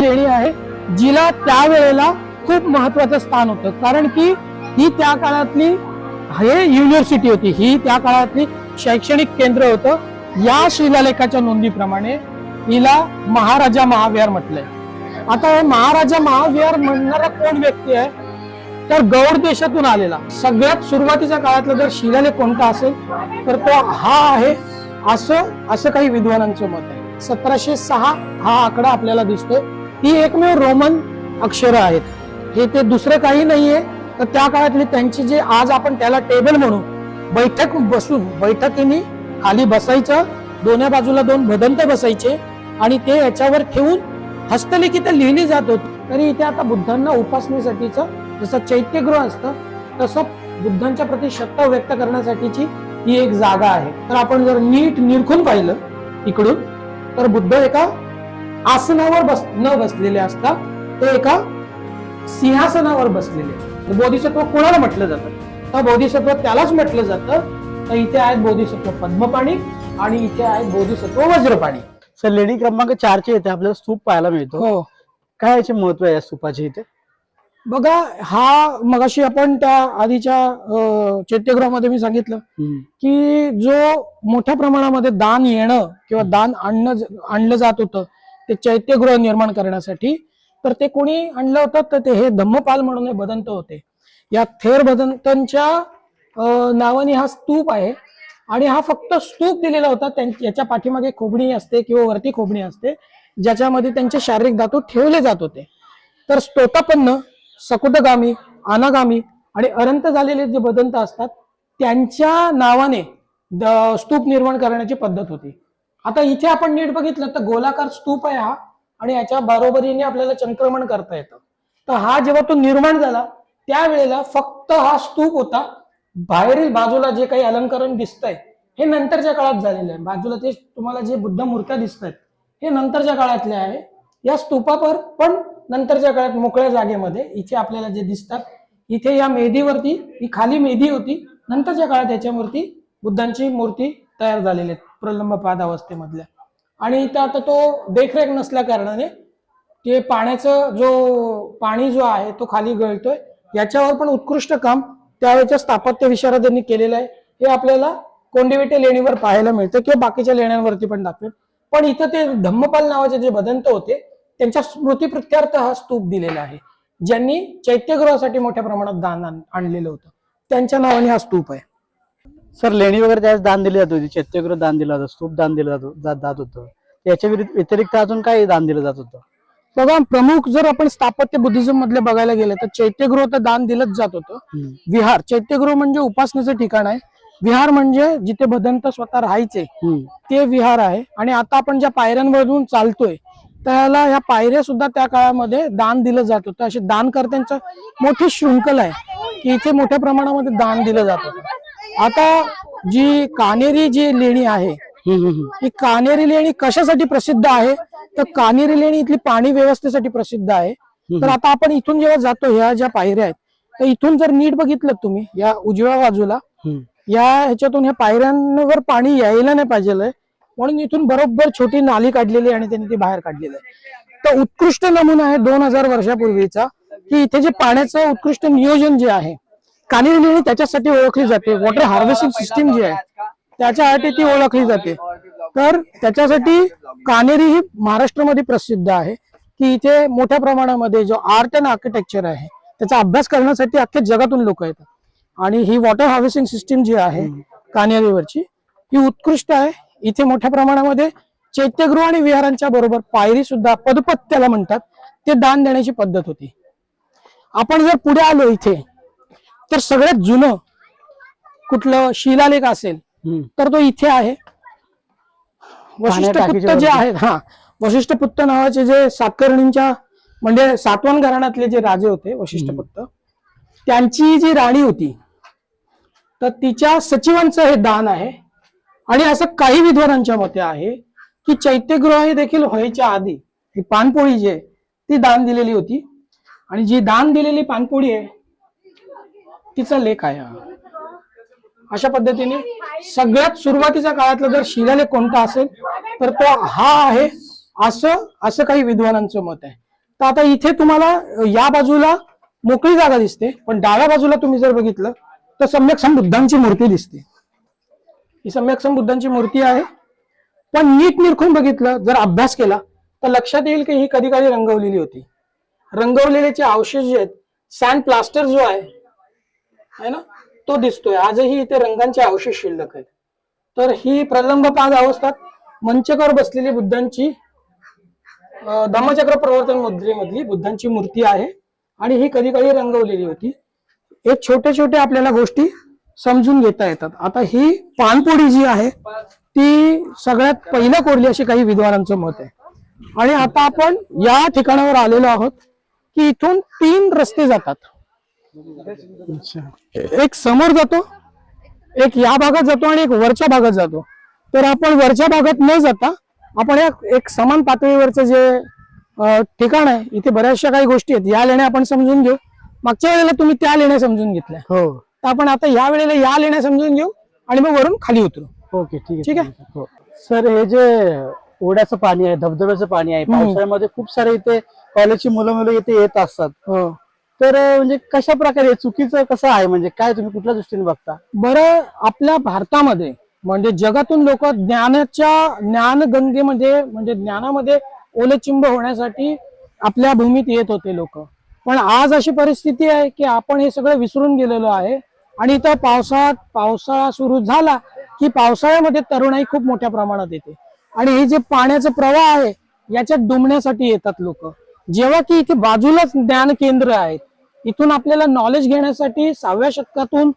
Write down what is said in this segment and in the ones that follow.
खेळी आहे जिला त्यावेळेला खूप महत्वाचं स्थान होतं. कारण की ही त्या काळातली हे युनिव्हर्सिटी होती ही त्या काळातली शैक्षणिक केंद्र होतं. या शिलालेखाच्या नोंदीप्रमाणे हिला महाराजा महाविहार म्हटलंय. आता हे महाराजा महाविहार म्हणणारा कोण व्यक्ती आहे? तर गौड देशातून आलेला. सगळ्यात सुरुवातीच्या काळातला जर शिलालेख कोणता असेल तर तो हा आहे असं असं काही विद्वानांचं मत आहे. सतराशे सहा हा आकडा आपल्याला दिसतोय. ही एकमेव रोमन अक्षरं आहेत. हे ते दुसरं काही नाहीये. तर त्या काळातली त्यांची जे आज आपण त्याला टेबल म्हणू बैठक बसून बैठकीने खाली बसायचं दोन्या बाजूला दोन भदंत बसायचे आणि ते याच्यावर ठेवून हस्तलिखित लिहिली जात होती. तरी इथे आता बुद्धांना उपासनेसाठीचं जसं चैत्यगृह असतं तसं बुद्धांच्या प्रती श्रद्धा व्यक्त करण्यासाठीची ही एक जागा आहे. तर आपण जर नीट निरखून पाहिलं इकडून तर बुद्ध एका आसनावर बस न बसलेले असतात. ते एका सिंहासनावर बसलेले. बोधिसत्व कोणाला म्हटलं जातं? तर बोधिसत्व त्यालाच म्हटलं जातं. तर इथे आहेत बोधिसत्व पद्मपाणी आणि इथे आहेत बोधिसत्व वज्रपाणी. सर लेणी क्रमांक चारचे इथे आपल्याला स्तूप पाहायला मिळतो. हो. काय याचे महत्त्व आहे या स्तूपाचे इथे? बघा हा मगाशी आपण त्या आधीच्या चैत्यगृहामध्ये मी सांगितलं की जो मोठ्या प्रमाणामध्ये दान येणं किंवा दान आणणं आणलं जात होतं ते चैत्यगृह निर्माण करण्यासाठी. तर ते कोणी आणलं होतं? तर ते हे धम्मपाल म्हणून हे बदंत होते. या थेर बदंतांच्या नावाने हा स्तूप आहे. आणि हा फक्त स्तूप दिलेला होता. याच्या पाठीमागे खोबणी असते किंवा वरती खोबणी असते ज्याच्यामध्ये त्यांचे शारीरिक धातू ठेवले जात होते. तर स्तोतापन्न सकुटगामी अनागामी आणि अनंत झालेले जे बदंत असतात त्यांच्या नावाने स्तूप निर्माण करण्याची पद्धत होती. आता इथे आपण नीट बघितलं तर गोलाकार स्तूप आहे हा आणि याच्या बरोबरीने आपल्याला संक्रमण करता येतं. तर हा जेव्हा तो निर्माण झाला त्यावेळेला फक्त हा स्तूप होता. बाहेरील बाजूला जे काही अलंकरण दिसतंय हे नंतरच्या काळात झालेलं आहे. बाजूला ते तुम्हाला जे बुद्ध मूर्त्या दिसत आहेत हे नंतरच्या काळातले आहे. या स्तूपावर पण नंतरच्या काळात मोकळ्या जागेमध्ये इथे आपल्याला जे दिसतात इथे या मेहदीवरती ही खाली मेहदी होती. नंतरच्या काळात याच्यावरती बुद्धांची मूर्ती तयार झालेली आहे प्रलंबपाद अवस्थेमधल्या आणि इथं आता तो देखरेख नसल्या कारणाने ते पाण्याचं जो पाणी जो आहे तो खाली गळतोय याच्यावर पण उत्कृष्ट काम त्यावेळेच्या स्थापत्य विशारदांनी केलेलं आहे. हे आपल्याला कोंडिविटे लेणीवर पाहायला मिळतं किंवा बाकीच्या लेण्यांवरती पण दाखवेल. पण इथं ते धम्मपाल नावाचे जे बदंत होते त्यांच्या स्मृतीप्रित्यर्थ हा स्तूप दिलेला आहे. ज्यांनी चैत्यगृहासाठी मोठ्या प्रमाणात दान आण- आणलेलं होतं. त्यांच्या नावाने हा स्तूप आहे. सर लेणी वगैरे त्यावेळेस दान दिली जात होती. चैत्यगृह दान दिलं जातं स्तूप दान दिलं जात जात जात होतं. याच्या विरुद्ध- व्यतिरिक्त अजून काय दान दिलं जात होतं? बघा प्रमुख जर आपण स्थापत्य बुद्धिझम मधले बघायला गेलं तर चैत्यगृह तर दान दिलंच जात होतं. विहार चैत्यगृह म्हणजे उपासनेचं ठिकाण आहे. विहार म्हणजे जिथे भदंत स्वतः राहायचे हम्म. ते विहार आहे. आणि आता आपण ज्या पायऱ्यांवरून चालतोय त्याला ह्या पायऱ्या सुद्धा त्या काळामध्ये दान दिलं जात होतं. असे दानकर्त्यांचं मोठी शृंखला आहे की इथे मोठ्या प्रमाणामध्ये दान दिलं जात होतं. आता जी कानेरी जी लेणी आहे. ही कानेरी लेणी कशासाठी प्रसिद्ध आहे? तर कानेरी लेणी इथली पाणी व्यवस्थेसाठी प्रसिद्ध आहे. तर आता आपण इथून जेव्हा जातो ह्या ज्या पायऱ्या आहेत तर इथून जर नीट बघितलं तुम्ही या उजव्या बाजूला. या ह्याच्यातून ह्या पायऱ्यांवर पाणी यायला नाही पाहिजे म्हणून इथून बरोबर छोटी नाली काढलेली आहे आणि त्यांनी ती बाहेर काढलेली आहे. तर उत्कृष्ट नमुना आहे दोन हजार वर्षापूर्वीचा की इथे जे पाण्याचं उत्कृष्ट नियोजन जे आहे कानेरी लेणी त्याच्यासाठी ओळखली जाते. वॉटर हार्वेस्टिंग सिस्टीम जी आहे त्याच्यासाठी ती ओळखली जाते. तर त्याच्यासाठी कानेरी ही महाराष्ट्रामध्ये प्रसिद्ध आहे. की इथे मोठ्या प्रमाणामध्ये जो आर्ट अँड आर्किटेक्चर आहे त्याचा अभ्यास करण्यासाठी अख्ख्या जगातून लोक येतात. आणि ही वॉटर हार्वेस्टिंग सिस्टीम जी आहे कानेरीवरची ही उत्कृष्ट आहे. इथे मोठ्या प्रमाणामध्ये चैत्यगृह आणि विहारांच्या बरोबर पायरी सुद्धा पदपथ त्याला म्हणतात. ते दान देण्याची पद्धत होती. आपण जर पुढे आलो इथे तर सगळ्यात जुनं कुठलं शिलालेख असेल. तर तो इथे आहे वशिष्ठपुत्त जे. आहेत हा वशिष्ठपुत्त नावाचे जे सातकर्णींच्या म्हणजे सातवान घराण्यातले जे राजे होते वशिष्ठपुत्त त्यांची जी राणी होती तर तिच्या सचिवांचं हे दान आहे आणि असं काही विद्वानांच्या मते आहे की चैत्यगृह हे देखील व्हायच्या आधी ही पानपोळी जी आहे ती दान दिलेली होती आणि जी दान दिलेली पानपोळी आहे तिचा लेख आहे हा. अशा पद्धतीने सगळ्यात सुरुवातीच्या काळातला जर शिलालेख कोणता असेल तर तो हा आहे असं असं काही विद्वानांचं मत आहे. तर आता इथे तुम्हाला या बाजूला मोकळी जागा दिसते पण डाव्या बाजूला तुम्ही जर बघितलं तर सम्यक बुद्धांची मूर्ती दिसते. ही सम्यक बुद्धांची मूर्ती आहे. पण नीट निरखून बघितलं जर अभ्यास केला तर लक्षात येईल की ही कधी कधी रंगवलेली होती. रंगवलेल्याचे अवशेष जे आहेत सँड प्लास्टर जो आहे आहे ना? तो दिसतोय. आजही इथे रंगांचे अवशेष शिल्लक आहेत. तर ही प्रलंब पाद अवस्थात मंचकावर बसलेली बुद्धांची धम्मचक्र प्रवर्तन मुद्रेमधली बुद्धांची मूर्ती आहे आणि ही कधी कधी रंगवलेली होती. हे छोटे छोटे आपल्याला गोष्टी समजून घेता येतात. आता ही पानपोडी जी आहे ती सगळ्यात पहिलं कोरली अशी काही विद्वानांचं मत आहे. आणि आता आपण या ठिकाणावर आलेलो आहोत की इथून तीन रस्ते जातात. एक समोर जातो एक या भागात जातो आणि एक वरच्या भागात जातो. तर आपण वरच्या भागात न जाता आपण एक एक समान पातळीवरचं जे ठिकाण आहे इथे बऱ्याचशा काही गोष्टी आहेत. या लेण्या आपण समजून घेऊ. मागच्या वेळेला तुम्ही त्या लेण्या समजून घेतल्या. हो. तर आपण आता या वेळेला या लेण्या समजून घेऊ आणि मग वरून खाली उतरू. ओके ठीक आहे ठीक आहे. हो. सर हे जे ओढ्याचं पाणी आहे धबधब्याचं पाणी आहे. पावसाळ्यामध्ये खूप सारे इथे कॉलेजची मुलं मुलं इथे येत असतात. हो. तर म्हणजे कशा प्रकारे चुकीचं कसं आहे? म्हणजे काय तुम्ही कुठल्या दृष्टीने बघता? बरं आपल्या भारतामध्ये म्हणजे जगातून लोक ज्ञानाच्या ज्ञानगंगेमध्ये म्हणजे ज्ञानामध्ये ओलेचिंब होण्यासाठी आपल्या भूमीत येत होते लोक. पण आज अशी परिस्थिती आहे की आपण हे सगळं विसरून गेलेलो आहे आणि इथं पावसाळ्यात पावसाळा सुरू झाला की पावसाळ्यामध्ये तरुणाई खूप मोठ्या प्रमाणात येते. आणि हे जे पाण्याचं प्रवाह आहे याच्यात डुंबण्यासाठी येतात लोक. जेव्हा की इथे बाजूलाच ज्ञान केंद्र आहेत. इथून आपल्याला नॉलेज घेण्यासाठी सहाव्या शतकातून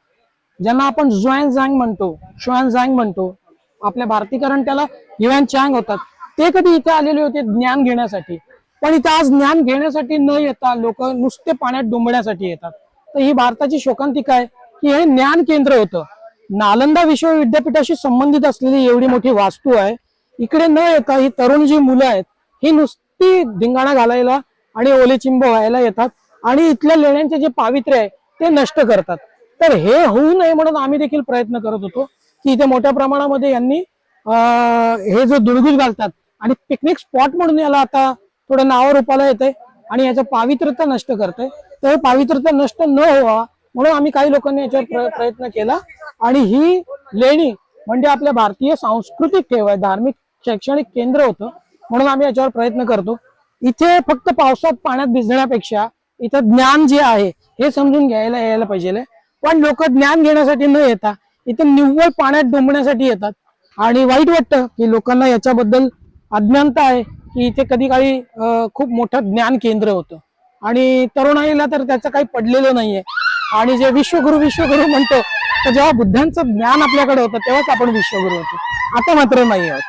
ज्यांना आपण जुआन झांग म्हणतो शुआन झांग म्हणतो आपल्या भारतीकरण त्याला युएन चांग होतात. ते कधी इथे आलेले होते ज्ञान घेण्यासाठी. पण इथे आज ज्ञान घेण्यासाठी न येता लोक नुसते पाण्यात डुंबण्यासाठी येतात. तर ही भारताची शोकांतिका आहे की हे ज्ञान केंद्र होतं. नालंदा विश्व विद्यापीठाशी संबंधित असलेली एवढी मोठी वास्तू आहे. इकडे न येता ही तरुण जी मुलं आहेत ही नुसती धिंगाणा घालायला आणि ओलेचिंब व्हायला येतात. आणि इथल्या लेण्यांचे जे पावित्र्य आहे ते नष्ट करतात. तर हे होऊ नये म्हणून आम्ही देखील प्रयत्न करत होतो की इथे मोठ्या प्रमाणामध्ये यांनी हे जो दुर्गुज घालतात आणि पिकनिक स्पॉट म्हणून याला आता थोडं नाव रूपाला येतंय आणि याचं पावित्र्यता नष्ट करते तर हे पावित्र्यता नष्ट न व्हावा म्हणून आम्ही काही लोकांनी याच्यावर प्रयत्न केला. आणि ही लेणी म्हणजे आपल्या भारतीय सांस्कृतिक ठेव आहे धार्मिक शैक्षणिक केंद्र होतं म्हणून आम्ही याच्यावर प्रयत्न करतो. इथे फक्त पावसात पाण्यात भिजण्यापेक्षा इथं ज्ञान जे आहे हे समजून घ्यायला यायला पाहिजे पण लोक ज्ञान घेण्यासाठी न येता इथं निव्वळ पाण्यात डुंबण्यासाठी येतात. आणि वाईट वाटतं की लोकांना याच्याबद्दल अज्ञानता आहे की इथे कधी काळी खूप मोठं ज्ञान केंद्र होतं. आणि तरुणाईला तर त्याचं काही पडलेलं नाहीये. आणि जे विश्वगुरु विश्वगुरु म्हणतो तर जेव्हा बुद्धांचं ज्ञान आपल्याकडे होतं तेव्हाच आपण विश्वगुरु होतो. आता मात्र नाही आहोत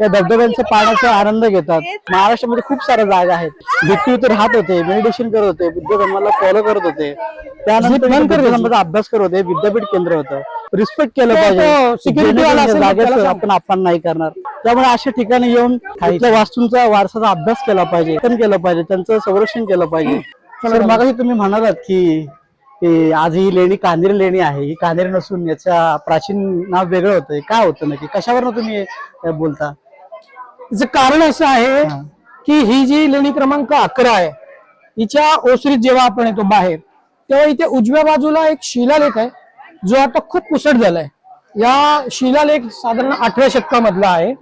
या धबधब्यांच्या पाण्याचा आनंद घेतात. महाराष्ट्रामध्ये खूप साऱ्या जागा आहेत. व्यक्ती इथे राहत होते मेडिटेशन करत होते बुद्ध धर्माला फॉलो करत होते. त्यानंतर अभ्यास करत होते विद्यापीठ केंद्र होतं. रिस्पेक्ट केलं तो- पाहिजे तर जागेचं. आपण अपमान नाही करणार. त्यामुळे अशा ठिकाणी येऊन इथल्या वास्तूंचा वारसाचा अभ्यास केला पाहिजे जतन केलं पाहिजे त्यांचं संरक्षण केलं पाहिजे. तर मगाशी तुम्ही म्हणालात की आज ही लेणी कांदेरी लेणी आहे ही कांदेरी नसून याच्या प्राचीन नाव वेगळं होतं काय होतं नक्की? कशावरनं तुम्ही बोलता? याचं कारण असं आहे की ही जी लेणी क्रमांक अकरा आहे हिच्या ओसरीत जेव्हा आपण येतो बाहेर तेव्हा इथे उजव्या बाजूला एक शिलालेख आहे जो आता खूप पुसट झालाय. या शिलालेख साधारण आठव्या शतकामधला आहे.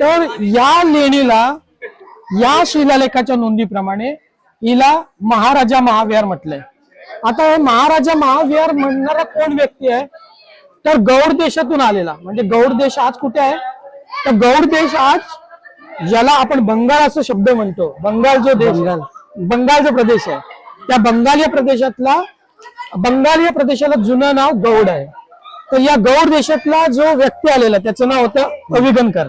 तर या लेणीला या शिलालेखाच्या नोंदीप्रमाणे हिला महाराजा महाविहार म्हटलंय. आता हे महाराजा महाविहार म्हणणारा कोण व्यक्ती आहे? तर गौड देशातून आलेला. म्हणजे गौड देश आज कुठे आहे? तर गौड देश आज ज्याला आपण बंगाल असं शब्द म्हणतो. बंगाल जो देश बंगाल. बंगाल जो प्रदेश आहे त्या बंगाल या प्रदेशातला बंगाल या प्रदेशाला जुनं नाव गौड आहे. तर या गौड देशातला जो व्यक्ती आलेला त्याचं नाव होतं अविगणकर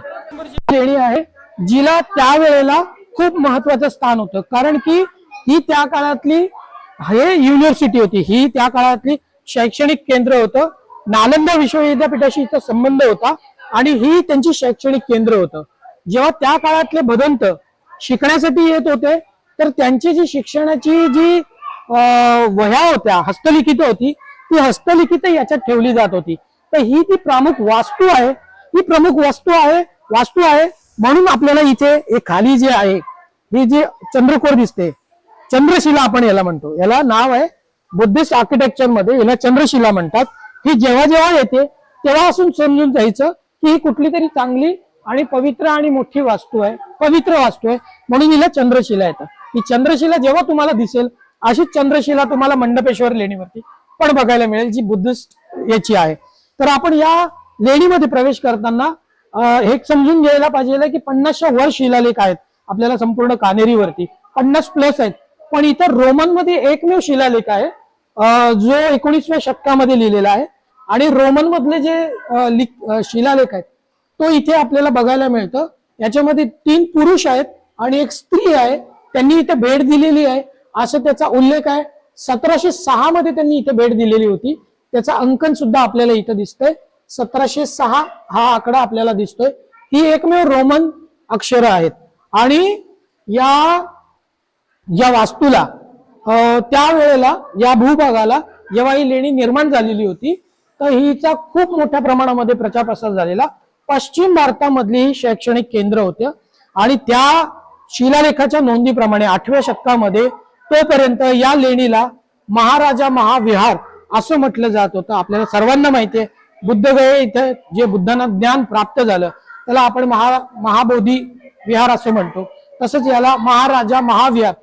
लेणी आहे जिला त्यावेळेला खूप महत्वाचं स्थान होतं. कारण की ही त्या काळातली हे युनिव्हर्सिटी होती. ही त्या काळातली शैक्षणिक केंद्र होतं. नालंदा विश्वविद्यापीठाशी संबंध होता. आणि ही त्यांची शैक्षणिक केंद्र होतं. जेव्हा त्या काळातले भदंत शिकण्यासाठी येत होते तर त्यांची जी शिक्षणाची जी वह्या होत्या हस्तलिखित होती ती हस्तलिखित याच्यात ठेवली जात होती. तर ही ती प्रमुख वास्तू आहे. ही प्रमुख वस्तू आहे वास्तू आहे. म्हणून आपल्याला इथे हे खाली जे आहे ही जी चंद्रकोर दिसते चंद्रशिला आपण याला म्हणतो. याला नाव आहे बुद्धिस्ट आर्किटेक्चरमध्ये याला चंद्रशिला म्हणतात. ही जेव्हा जेव्हा येते तेव्हापासून समजून जायचं की ही कुठली तरी चांगली आणि पवित्र आणि मोठी वास्तू आहे पवित्र वास्तू आहे. म्हणून हिला चंद्रशिला येतं ही चंद्रशिला जेव्हा तुम्हाला दिसेल अशीच चंद्रशिला तुम्हाला मंडपेश्वर लेणीवरती पण बघायला मिळेल जी बुद्धिस्ट याची आहे. तर आपण या लेणीमध्ये प्रवेश करताना हे समजून घ्यायला पाहिजे की पन्नासच्या वर शिलालेख आहेत आपल्याला संपूर्ण कानेरीवरती. पन्नास प्लस आहेत. पण इतर रोमनमध्ये एकमेव शिलालेख आहे जो एकोणीसव्या शतकामध्ये लिहिलेला आहे. आणि रोमन मधले जे लिख- शिलालेख आहेत तो इथे आपल्याला बघायला मिळतं. याच्यामध्ये तीन पुरुष आहेत आणि एक स्त्री आहे. त्यांनी इथे भेट दिलेली आहे. असं त्याचा उल्लेख आहे. सतराशे सहा मध्ये त्यांनी इथे भेट दिलेली होती. त्याचा अंकन सुद्धा आपल्याला इथं दिसतंय. सतराशे सहा हा आकडा आपल्याला दिसतोय. ही एकमेव रोमन अक्षरं आहेत. आणि या या वास्तूला अं, त्यावेळेला या भूभागाला जेव्हा ही लेणी निर्माण झालेली होती. तर हिचा खूप मोठ्या प्रमाणामध्ये प्रचार प्रसार झालेला. पश्चिम भारतामधली ही शैक्षणिक केंद्र होत्या आणि त्या शिलालेखाच्या नोंदीप्रमाणे आठव्या शतकामध्ये तोपर्यंत या लेणीला महाराजा महाविहार असं म्हटलं जात होतं. आपल्याला सर्वांना माहितीये बुद्धगये इथे जे बुद्धांना ज्ञान प्राप्त झालं त्याला आपण महा महाबोधी विहार असं म्हणतो. तसंच याला महाराजा महाविहार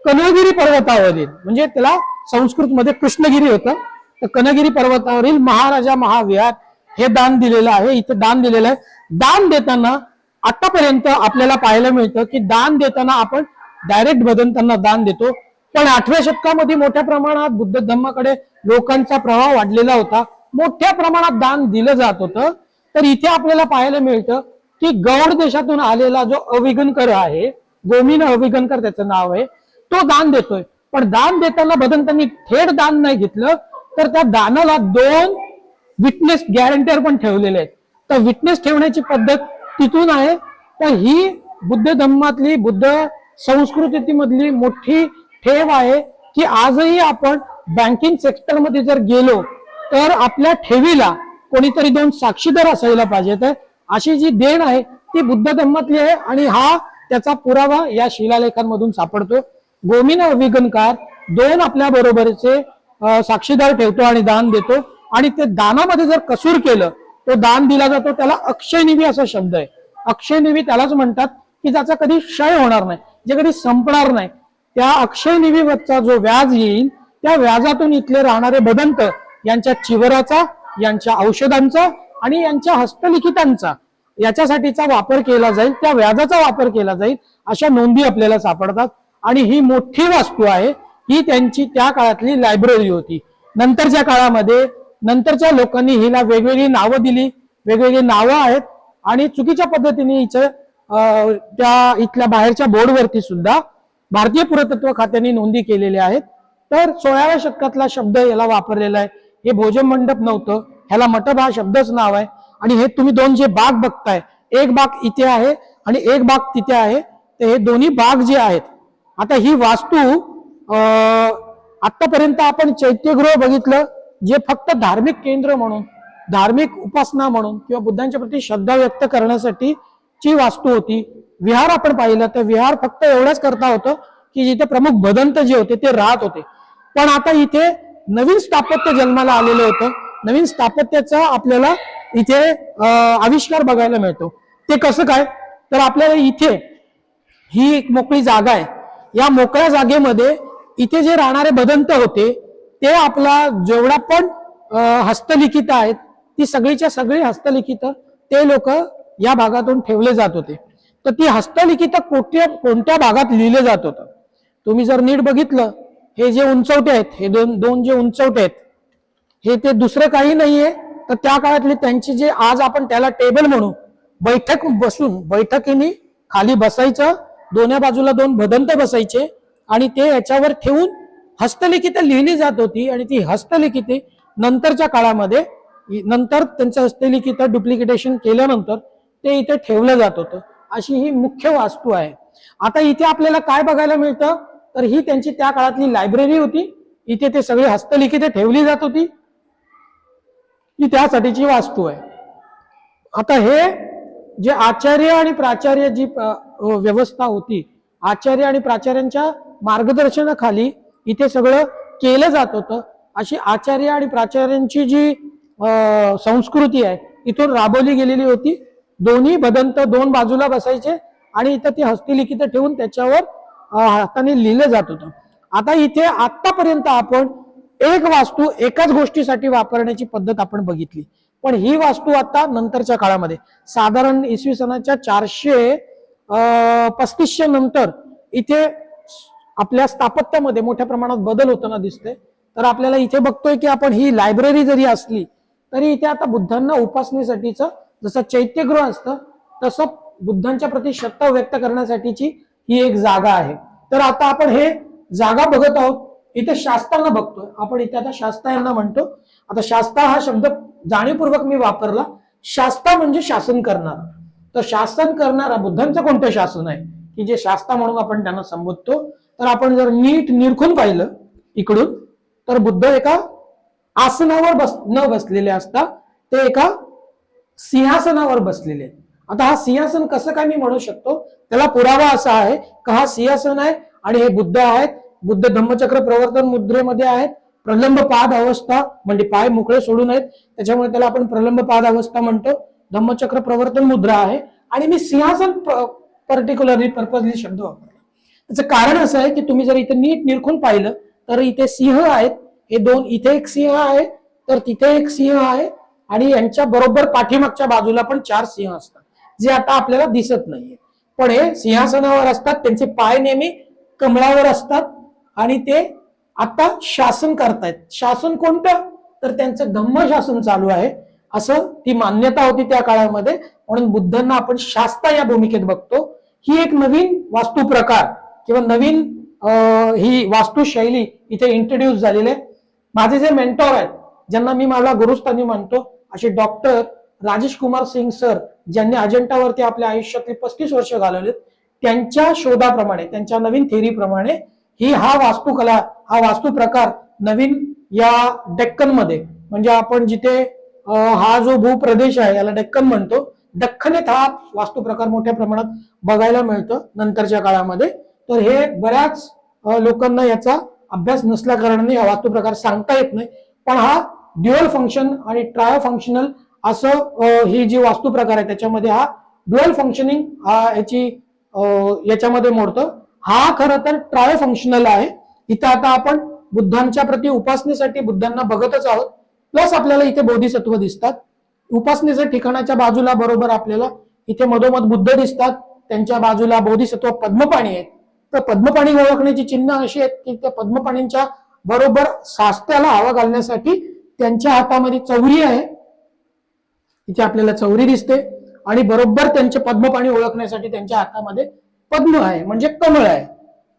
कनगिरी पर्वतावरील म्हणजे त्याला संस्कृतमध्ये कृष्णगिरी होतं. तर कनगिरी पर्वतावरील महाराजा महाविहार हे दान दिलेलं आहे इथे दान दिलेलं आहे. दान देताना आतापर्यंत आपल्याला पाहायला मिळतं की दान देताना आपण डायरेक्ट भदंतांना दान देतो. पण आठव्या शतकामध्ये मोठ्या प्रमाणात बुद्ध धर्माकडे लोकांचा प्रभाव वाढलेला होता. मोठ्या प्रमाणात दान दिलं जात होतं. तर इथे आपल्याला पाहायला मिळतं की गौड देशातून आलेला जो अविघनकर आहे गोमीन अविगनकर त्याचं नाव आहे तो दान देतोय. पण दान देताना भदंतांनी थेट दान नाही घेतलं. तर त्या दानाला दोन विटनेस गॅरंटर पण ठेवलेले आहेत. तर विटनेस ठेवण्याची पद्धत तिथून आहे. तर ही बुद्ध धम्मातली बुद्ध संस्कृतीमधली मोठी ठेव आहे की आजही आपण बँकिंग सेक्टरमध्ये जर गेलो तर आपल्या ठेवीला कोणीतरी दोन साक्षीदार असायला पाहिजेत. अशी जी देण आहे ती बुद्ध धम्मातली आहे आणि हा त्याचा पुरावा या शिलालेखांमधून सापडतो. गोमिना विगणकार दोन आपल्या बरोबरचे साक्षीदार ठेवतो आणि दान देतो. आणि ते दानामध्ये जर कसूर केलं तो दान दिला जातो त्याला अक्षयनिवी असा शब्द आहे. अक्षयनिवी त्यालाच म्हणतात की ज्याचा कधी क्षय होणार नाही जे कधी संपणार नाही. त्या अक्षयनिवीवरचा जो व्याज येईल त्या व्याजातून इथले राहणारे बदंत यांच्या चिवराचा यांच्या औषधांचा आणि यांच्या हस्तलिखितांचा याच्यासाठीचा वापर केला जाईल त्या व्याजाचा वापर केला जाईल अशा नोंदी आपल्याला सापडतात. आणि ही मोठी वास्तू आहे. ही त्यांची त्या काळातली लायब्ररी होती. नंतरच्या काळामध्ये नंतरच्या लोकांनी हिला वेगवेगळी नावं दिली. वेगवेगळी नावं आहेत आणि चुकीच्या पद्धतीने हिचं त्या इथल्या बाहेरच्या बोर्डवरती सुद्धा भारतीय पुरातत्व खात्याने नोंदी केलेल्या आहेत. तर सोळाव्या शतकातला शब्द याला वापरलेला आहे. हे भोजन मंडप नव्हतं. ह्याला मंडप हा शब्दच नाव आहे. आणि हे तुम्ही दोन जे बाग बघताय एक बाग इथे आहे आणि एक बाग तिथे आहे. तर हे दोन्ही बाग जे आहेत आता ही वास्तू आतापर्यंत आपण चैत्यगृह बघितलं जे फक्त धार्मिक केंद्र म्हणून धार्मिक उपासना म्हणून किंवा बुद्धांच्या प्रती श्रद्धा व्यक्त करण्यासाठी ची वास्तू होती. विहार आपण पाहिलं तर विहार फक्त एवढंच करता होतं की जिथे प्रमुख भदंत जे होते ते राहत होते. पण आता इथे नवीन स्थापत्य जन्माला आलेलं होतं. नवीन स्थापत्याचा आपल्याला इथे आविष्कार बघायला मिळतो. ते कसं काय? तर आपल्याला इथे ही एक मोकळी जागा आहे. या मोकळ्या जागेमध्ये इथे जे राहणारे बदंत होते ते आपला जेवढा पण हस्तलिखित आहेत ती सगळीच्या सगळी हस्तलिखित ते लोक या भागातून ठेवले जात होते. तर ती हस्तलिखित कोणत्या कोणत्या भागात लिहिले जात होतं? तुम्ही जर नीट बघितलं हे जे उंचवटे आहेत हे दोन दोन जे उंचवटे आहेत हे ते दुसरं काही नाहीये. तर त्या काळातले त्यांची जे आज आपण त्याला टेबल म्हणू बैठक बसून बैठकीने खाली बसायचं दोन्ही बाजूला दोन भदंत बसायचे आणि ते याच्यावर ठेवून हस्तलिखित लिहिली जात होती आणि ती हस्तलिखिते नंतरच्या काळामध्ये नंतर त्यांचं हस्तलिखित डुप्लिकेटेशन केल्यानंतर ते इथे ठेवलं जात होतं. अशी ही मुख्य वास्तू आहे. आता इथे आपल्याला काय बघायला मिळतं? तर ही त्यांची त्या काळातली लायब्ररी होती. इथे ते सगळी हस्तलिखिते ठेवली जात होती. ही त्यासाठीची वास्तू आहे. आता हे जे आचार्य आणि प्राचार्य जी व्यवस्था होती आचार्य आणि प्राचार्यांच्या मार्गदर्शनाखाली इथे सगळं केलं जात होतं. अशी आचार्य आणि प्राचार्यांची जी संस्कृती आहे इथून राबवली गेलेली होती. दोन्ही भदंत दोन बाजूला बसायचे आणि इथं ती हस्तलिखित ठेवून त्याच्यावर हाताने लिहिलं जात होतं. आता इथे आतापर्यंत आपण एक वास्तू एकाच गोष्टीसाठी वापरण्याची पद्धत आपण बघितली. पण ही वास्तू आता नंतरच्या काळामध्ये साधारण इसवी सनाच्या चारशे पस्तीसशे नंतर इथे आपल्या स्थापत्यामध्ये मोठ्या प्रमाणात बदल होताना दिसते. तर आपल्याला इथे बघतोय की आपण ही लायब्ररी जरी असली तरी इथे आता बुद्धांना उपासनेसाठीचं जसं चैत्यगृह असतं तसं बुद्धांच्या प्रती श्रद्धा व्यक्त करण्यासाठीची ही एक जागा आहे. तर आता आपण हे जागा बघत आहोत. इथे शास्त्रांना बघतोय. आपण इथे आता शास्ता यांना म्हणतो. आता शास्ता हा शब्द जाणीवपूर्वक मी वापरला. शास्ता म्हणजे शासन करणारा. तर शासन करणारा बुद्धांचं कोणतं शासन आहे? की जे शास्ता म्हणून आपण त्यांना संबोधतो. तर आपण जर नीट निरखून पाहिलं इकडून तर बुद्ध एका आसनावर बस न बसलेले असता ते एका सिंहासनावर बसलेले. आता हा सिंहासन कसं काय मी म्हणू शकतो? त्याला पुरावा असा आहे का हा सिंहासन आहे आणि हे बुद्ध आहेत. बुद्ध धम्मचक्र प्रवर्तन मुद्रेमध्ये आहेत. प्रलंब पाद अवस्था म्हणजे पाय मोकळे सोडून आहेत. त्याच्यामुळे त्याला आपण प्रलंब पाद अवस्था म्हणतो. धम्मचक्र प्रवर्तन मुद्रा आहे. आणि मी सिंहासन पर्टिक्युलरली पर्पजली शब्द वापरतो. त्याचं कारण असं आहे की तुम्ही जर इथे नीट निरखून पाहिलं तर इथे सिंह आहेत. हे दोन इथे एक सिंह आहे तर तिथे एक सिंह आहे. आणि यांच्या बरोबर पाठीमागच्या बाजूला पण चार सिंह असतात जे आता आपल्याला दिसत नाहीये. पण हे सिंहासनावर असतात त्यांचे पाय नेहमी कमळावर असतात. आणि ते आता शासन करतायत. शासन कोणतं? तर त्यांचं धम्म शासन चालू आहे. असं ती मान्यता होती त्या काळामध्ये. म्हणून बुद्धांना आपण शास्ता या भूमिकेत बघतो. ही एक नवीन वास्तू प्रकार किंवा नवीन ही वास्तुशैली इथे इंट्रोड्यूस झालेली आहे. माझे जे मेंटॉर आहेत ज्यांना मी माझा गुरुस्थानी मानतो असे डॉक्टर राजेश कुमार सिंग सर ज्यांनी अजंठावरती आपल्या आयुष्यातली पस्तीस वर्ष घालवलेत त्यांच्या शोधाप्रमाणे त्यांच्या नवीन थेरीप्रमाणे ही हा वास्तुकला हा वास्तू प्रकार नवीन या डेक्कनमध्ये म्हणजे आपण जिथे हा जो भूप्रदेश आहे याला डेक्कन म्हणतो दख्खनेत हा वास्तुप्रकार मोठ्या प्रमाणात बघायला मिळतो नंतरच्या काळामध्ये. तर हे बऱ्याच लोकांना याचा अभ्यास नसल्या कारणाने हा वास्तू प्रकार सांगता येत नाही. पण हा ड्युअल फंक्शन आणि ट्राय फंक्शनल असं ही जी वास्तू प्रकार आहे त्याच्यामध्ये हा ड्युअल फंक्शनिंग हा याची याच्यामध्ये मोडतं. हा खरं तर ट्राय फंक्शनल आहे. इथं आता आपण बुद्धांच्या प्रती उपासनेसाठी बुद्धांना बघतच आहोत. प्लस आपल्याला इथे बोधिसत्व दिसतात. उपासनेच्या ठिकाणाच्या बाजूला बरोबर आपल्याला इथे मधोमध बुद्ध दिसतात. त्यांच्या बाजूला बोधिसत्व पद्मपाणी आहेत. तर पद्मपाणी ओळखण्याची चिन्ह अशी आहेत की त्या पद्मपाणींच्या बरोबर सास्त्याला हवा घालण्यासाठी त्यांच्या हातामध्ये चौरी आहे. इथे आपल्याला चौरी दिसते आणि बरोबर त्यांचे पद्मपाणी ओळखण्यासाठी त्यांच्या हातामध्ये पद्म आहे म्हणजे कमळ आहे.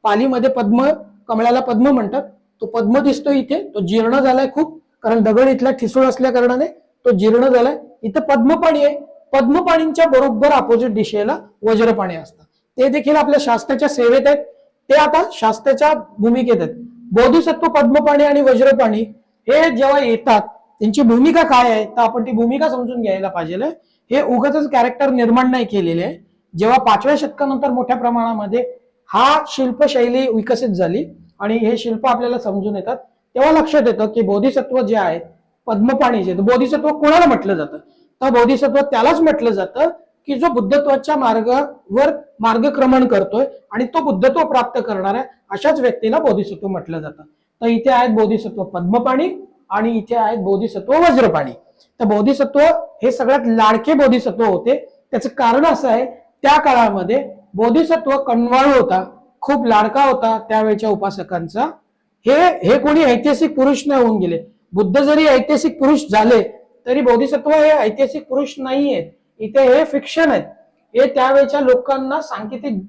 पालीमध्ये पद्म कमळाला पद्म म्हणतात. तो पद्म दिसतो इथे तो जीर्ण झालाय खूप कारण दगड इथला ठिसूळ असल्या कारणाने तो जीर्ण झालाय. इथं पद्मपाणी आहे. पद्मपाणींच्या बरोबर अपोजिट दिशेला वज्रपाणी असतात. ते देखील आपल्या शास्त्राच्या सेवेत आहेत. ते आता शास्त्राच्या भूमिकेत आहेत. बोधिसत्व पद्मपाणी आणि वज्रपाणी हे जेव्हा येतात त्यांची भूमिका काय आहे? तर आपण ती भूमिका समजून घ्यायला पाहिजे हे उगाच कॅरेक्टर निर्माण नाही केलेले आहे. जेव्हा पाचव्या शतकानंतर मोठ्या प्रमाणामध्ये हा शिल्पशैली विकसित झाली आणि हे शिल्प आपल्याला समजून येतात तेव्हा लक्षात येतं की बोधिसत्व जे आहे पद्मपाणी जे बोधिसत्व कोणाला म्हटलं जातं? तर बोधिसत्व त्यालाच म्हटलं जातं की जो बुद्धत्वाच्या मार्गावर मार्गक्रमण करतोय आणि तो बुद्धत्व प्राप्त करणार आहे अशाच व्यक्तीला बोधिसत्व म्हटलं जातं. तर इथे आहेत बोधिसत्व पद्मपाणी आणि इथे आहेत बोधिसत्व वज्रपाणी. तर बोधिसत्व हे सगळ्यात लाडके बोधिसत्व होते. त्याचं कारण असं आहे त्या काळामध्ये बोधिसत्व कणवाळू होता खूप लाडका होता त्यावेळच्या उपासकांचा. हे हे कोणी ऐतिहासिक पुरुष नाही होऊन गेले. बुद्ध जरी ऐतिहासिक पुरुष झाले तरी बोधिसत्व हे ऐतिहासिक पुरुष नाही आहेत इथे हे फिक्शन आहेत. हे त्यावेळच्या लोकांना सांकेतिक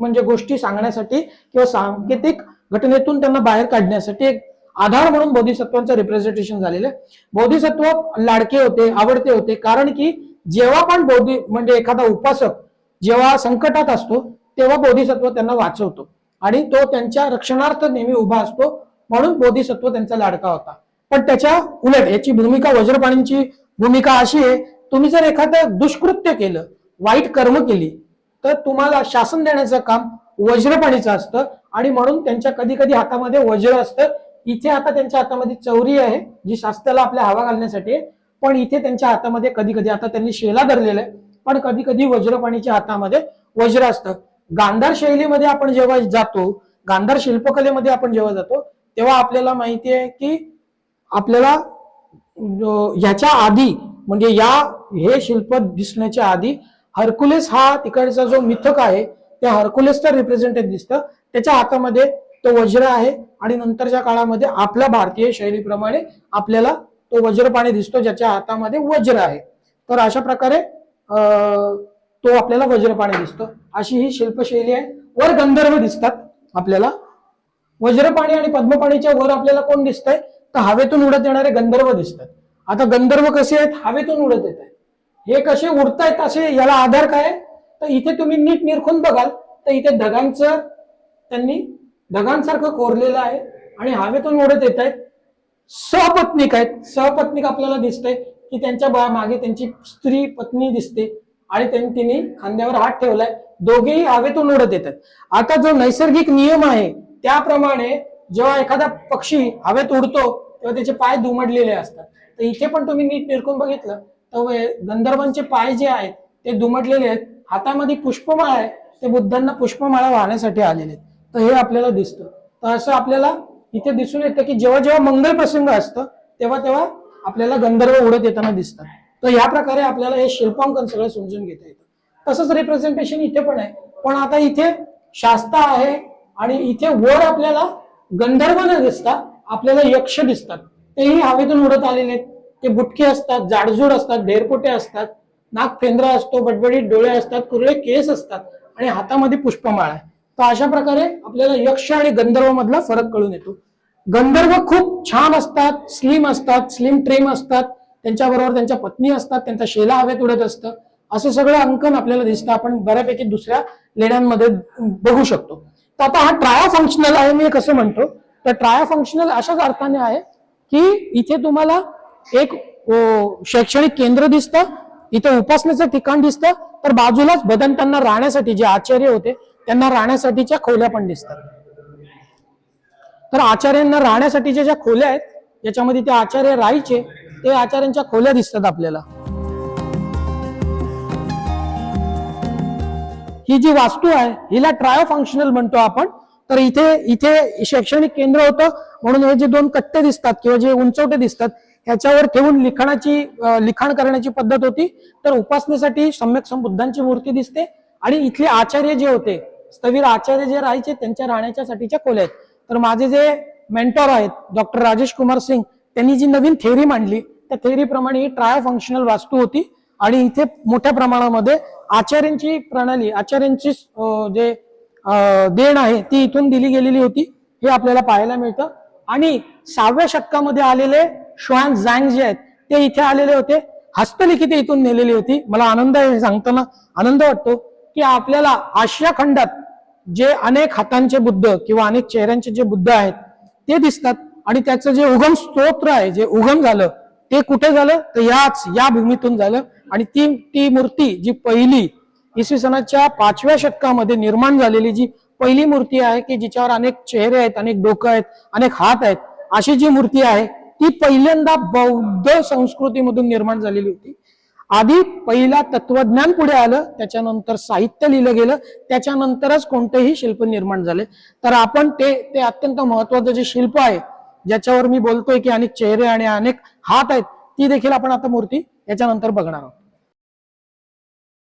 म्हणजे गोष्टी सांगण्यासाठी किंवा सांकेतिक घटनेतून त्यांना बाहेर काढण्यासाठी एक आधार म्हणून बोधिसत्वांचं रिप्रेझेंटेशन झालेलं आहे. बोधिसत्व लाडके होते आवडते होते. कारण की जेव्हा पण बोधी म्हणजे एखादा उपासक जेव्हा संकटात असतो तेव्हा बोधिसत्व त्यांना वाचवतो. आणि तो त्यांच्या रक्षणार्थ नेहमी उभा असतो. म्हणून बोधिसत्व त्यांचा लाडका होता. पण त्याच्या उलट याची भूमिका वज्रपाणींची भूमिका अशी आहे तुम्ही जर एखादं दुष्कृत्य केलं वाईट कर्म केली तर तुम्हाला शासन देण्याचं काम वज्रपाणीचं असतं. आणि म्हणून त्यांच्या कधी कधी हातामध्ये वज्र असतं. इथे आता त्यांच्या हातामध्ये चौरी आहे जी शास्त्राला आपल्या हवा घालण्यासाठी आहे. पण इथे त्यांच्या हातामध्ये कधी कधी आता त्यांनी शेला धरलेला आहे. पण कधी कधी वज्रपाणीच्या हातामध्ये वज्र असतं. गांधार शैलीमध्ये आपण जेव्हा जातो गांधार शिल्पकलेमध्ये आपण जेव्हा जातो तेव्हा आपल्याला माहिती आहे की आपल्याला ह्याच्या आधी म्हणजे या हे शिल्प दिसण्याच्या आधी हर्कुलेस हा तिकडचा जो मिथक आहे त्या हर्कुलेसचं रिप्रेझेंटेटिव्ह दिसतं. त्याच्या हातामध्ये तो वज्र आहे आणि नंतरच्या काळामध्ये आपल्या भारतीय शैलीप्रमाणे आपल्याला तो वज्रपाणी दिसतो ज्याच्या हातामध्ये वज्र आहे. तर अशा प्रकारे अं, तो आपल्याला वज्रपाणी दिसतो. अशी ही शिल्पशैली आहे. वर गंधर्व दिसतात आपल्याला. वज्रपाणी आणि पद्मपाणीच्या वर आपल्याला कोण दिसतंय? तर हवेतून उडत येणारे गंधर्व दिसतात. आता गंधर्व कसे आहेत? हवेतून उडत येत आहेत. हे कसे उडतायत असे याला आधार काय तर इथे तुम्ही नीट निरखून बघाल तर इथे ढगांचं त्यांनी ढगांसारखं कोरलेलं आहे आणि हवेतून उडत येत आहेत. सहपत्निक आहेत. सहपत्निक आपल्याला दिसते की त्यांच्या बा- मागे त्यांची स्त्री पत्नी दिसते आणि त्यांनी तिने खांद्यावर हात ठेवलाय. दोघेही हवेतून उडत येतात आता जो नैसर्गिक नियम आहे त्याप्रमाणे जेव्हा एखादा पक्षी हवेत उडतो तेव्हा त्याचे पाय दुमडलेले असतात. तर इथे पण तुम्ही नीट निरखून बघितलं तर गंधर्वांचे पाय जे आहेत ते दुमडलेले आहेत. हातामध्ये पुष्पमाळा आहे. ते बुद्धांना पुष्पमाळा वाहण्यासाठी आलेले आहेत. तर हे आपल्याला दिसतं. तर असं आपल्याला इथे दिसून येतं की जेव्हा जेव्हा मंगल प्रसंग असतं तेव्हा तेव्हा आपल्याला गंधर्व उडत येताना दिसतात. तर या प्रकारे आपल्याला हे शिल्पांकन सगळं समजून घेता येतं. तसंच रिप्रेझेंटेशन इथे पण आहे. पण आता इथे शास्ता आहे आणि इथे वर आपल्याला गंधर्व न दिसता आपल्याला यक्ष दिसतात. तेही हवेतून उडत आलेले आहेत. ते बुटके असतात जाडजूड असतात ढेरपोटे असतात. नाक फेंद्रा असतो बडबडीत डोळे असतात कुरळे केस असतात आणि हातामध्ये पुष्पमाळ आहे. तर अशा प्रकारे आपल्याला यक्ष आणि गंधर्व मधला फरक कळून येतो. गंधर्व खूप छान असतात स्लिम असतात स्लिम ट्रेम असतात. त्यांच्याबरोबर त्यांच्या पत्नी असतात त्यांचा शेला हवेत उडत असतं. असं सगळं अंकन आपल्याला दिसतं. आपण बऱ्यापैकी दुसऱ्या लेण्यांमध्ये बघू शकतो. तर आता हा ट्राया फंक्शनल आहे मी कसं म्हणतो? तर ट्राया फंक्शनल अशाच अर्थाने आहे की इथे तुम्हाला एक शैक्षणिक केंद्र दिसतं इथे उपासनेचं ठिकाण दिसतं तर बाजूलाच बदंतांना राहण्यासाठी जे आचार्य होते त्यांना राहण्यासाठीच्या खोल्या पण दिसतात. तर आचार्यांना राहण्यासाठीच्या ज्या खोल्या आहेत ज्याच्यामध्ये ते आचार्य राहायचे ते आचार्यांच्या खोल्या दिसतात आपल्याला. ही जी वास्तू आहे हिला ट्रायो फंक्शनल म्हणतो आपण. तर इथे इथे शैक्षणिक केंद्र होतं म्हणून हे जे दोन कट्टे दिसतात किंवा जे उंचवटे दिसतात ह्याच्यावर ठेवून लिखाणाची लिखाण करण्याची पद्धत होती. तर उपासनेसाठी सम्यक संबुद्धांची मूर्ती दिसते. आणि इथले आचार्य जे होते स्थवीर आचार्य जे राहायचे त्यांच्या राहण्याच्या साठीच्या खोल्या आहेत. तर माझे जे मेंटॉर आहेत डॉक्टर राजेश कुमार सिंग त्यांनी जी नवीन थेअरी मांडली त्या थेअरीप्रमाणे ही ट्राय फंक्शनल वास्तू होती. आणि इथे मोठ्या प्रमाणामध्ये आचार्यांची प्रणाली आचार्यांची जे देण आहे ती इथून दिली गेलेली होती. हे आपल्याला पाहायला मिळतं. आणि सहाव्या शतकामध्ये आलेले श्वान झँग जे आहेत ते इथे आलेले होते. हस्तलिखिते इथून नेलेली होती. मला आनंद आहे हे सांगताना. आनंद वाटतो की आपल्याला आशिया खंडात जे अनेक हातांचे बुद्ध किंवा अनेक चेहऱ्यांचे जे बुद्ध आहेत ते दिसतात. आणि त्याचं जे उगम स्तोत्र आहे जे उगम झालं ते कुठे झालं? तर याच या भूमीतून झालं. आणि ती ती मूर्ती जी पहिली इसवी सनाच्या पाचव्या शतकामध्ये निर्माण झालेली जी पहिली मूर्ती आहे की जिच्यावर अनेक चेहरे आहेत अनेक डोकं आहेत अनेक हात आहेत अशी जी मूर्ती आहे ती पहिल्यांदा बौद्ध संस्कृतीमधून निर्माण झालेली होती. आधी पहिला तत्वज्ञान पुढे आलं त्याच्यानंतर साहित्य लिहिलं गेलं त्याच्यानंतरच कोणतेही शिल्प निर्माण झाले. तर आपण ते ते अत्यंत महत्वाचं जे शिल्प आहे ज्याच्यावर मी बोलतोय की अनेक चेहरे आणि अनेक हात आहेत ती देखील आपण आता मूर्ती याच्यानंतर बघणार आहोत.